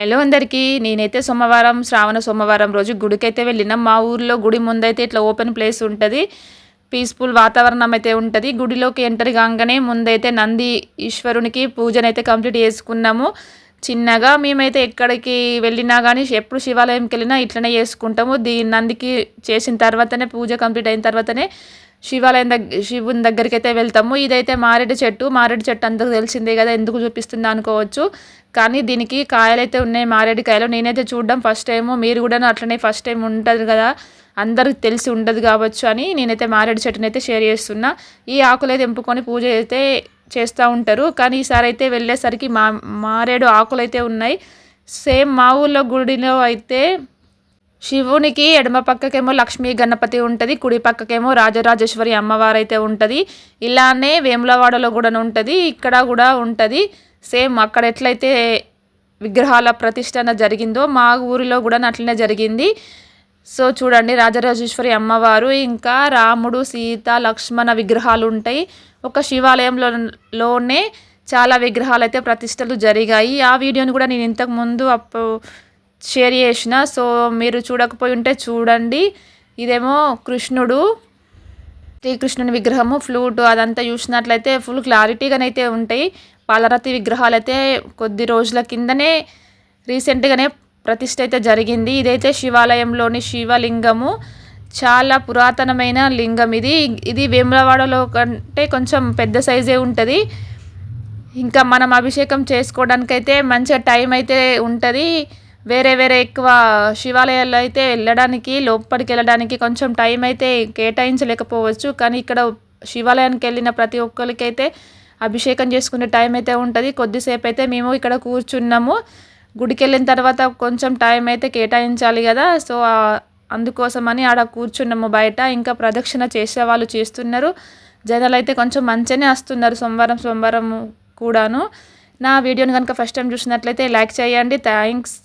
Hello అందరికీ నేనైతే సోమవారం శ్రావణ సోమవారం రోజు గుడికైతే వెళ్ళినాం. మా ఊర్లో గుడి ముందైతే ఇట్లా ఓపెన్ ప్లేస్ ఉంటుంది. పీస్ఫుల్ వాతావరణం అయితే ఉంటుంది. గుడిలోకి ఎంటర్ కాగానే ముందైతే నంది ఈశ్వరునికి పూజనైతే కంప్లీట్ చేసుకున్నాము. చిన్నగా మేమైతే ఎక్కడికి వెళ్ళినా కానీ ఎప్పుడు శివాలయంకి వెళ్ళినా ఇట్లనే చేసుకుంటాము. దీ నందికి చేసిన తర్వాతనే పూజ కంప్లీట్ అయిన తర్వాతనే శివాలయం దగ్గర శివుని దగ్గరికి అయితే వెళ్తాము. ఇదైతే మారేడు చెట్టు. మారేడు చెట్టు అందరికి తెలిసిందే కదా ఎందుకు చూపిస్తుందా అనుకోవచ్చు. కానీ దీనికి కాయలు అయితే ఉన్నాయి మారేడు కాయలు. నేనైతే చూడడం ఫస్ట్ టైము. మీరు కూడా అట్లనే ఫస్ట్ టైం ఉంటుంది కదా అందరికి తెలిసి ఉండదు కావచ్చు అని నేనైతే మారేడు చెట్టుని అయితే షేర్ చేస్తున్నా. ఈ ఆకులు అయితే తెంపుకొని పూజ అయితే చేస్తూ ఉంటారు. కానీ ఈసారి అయితే వెళ్ళేసరికి మా మారేడు ఆకులు అయితే ఉన్నాయి. సేమ్ మా ఊళ్ళో గుడిలో అయితే శివునికి ఎడమ పక్కకేమో లక్ష్మీ గణపతి ఉంటుంది. కుడి పక్కకేమో రాజరాజేశ్వరి అమ్మవారు అయితే ఉంటుంది. ఇలానే వేములవాడలో కూడా ఉంటుంది. ఇక్కడ కూడా ఉంటుంది. సేమ్ అక్కడ ఎట్లయితే విగ్రహాల ప్రతిష్టన జరిగిందో మా ఊరిలో కూడా అట్లనే జరిగింది. సో చూడండి రాజరాజేశ్వరి అమ్మవారు ఇంకా రాముడు సీత లక్ష్మణ విగ్రహాలు ఉంటాయి ఒక శివాలయంలోనే చాలా విగ్రహాలు అయితే ప్రతిష్టలు జరిగాయి. ఆ వీడియోని కూడా నేను ఇంతకు ముందు షేర్ చేసిన సో మీరు చూడకపోయి ఉంటే చూడండి. ఇదేమో కృష్ణుడు శ్రీకృష్ణుని విగ్రహము ఫ్లూట్ అదంతా చూసినట్లయితే ఫుల్ క్లారిటీగానైతే ఉంటాయి. పాలరతి విగ్రహాలు అయితే కొద్ది రోజుల కిందనే రీసెంట్గానే ప్రతిష్ట అయితే జరిగింది. ఇదైతే శివాలయంలోని శివలింగము. చాలా పురాతనమైన లింగం ఇది. ఇది వేములవాడలో కంటే కొంచెం పెద్ద సైజే ఉంటుంది. ఇంకా మనం అభిషేకం చేసుకోవడానికైతే మంచిగా టైం అయితే ఉంటుంది. వేరే వేరే ఎక్కువ శివాలయాల్లో అయితే వెళ్ళడానికి లోపలికి వెళ్ళడానికి కొంచెం టైం అయితే కేటాయించలేకపోవచ్చు. కానీ ఇక్కడ శివాలయానికి వెళ్ళిన ప్రతి ఒక్కరికైతే అభిషేకం చేసుకునే టైం అయితే ఉంటుంది. కొద్దిసేపు అయితే మేము ఇక్కడ కూర్చున్నాము. గుడికి వెళ్ళిన తర్వాత కొంచెం టైం అయితే కేటాయించాలి కదా. సో అందుకోసమని ఆడ కూర్చున్నాము బయట. ఇంకా ప్రదక్షిణ చేసే వాళ్ళు చేస్తున్నారు. జనాలు అయితే కొంచెం మంచిగానే వస్తున్నారు సోమవారం సోమవారం కూడాను. నా వీడియోని కనుక ఫస్ట్ టైం చూసినట్లయితే లైక్ చేయండి. థ్యాంక్స్.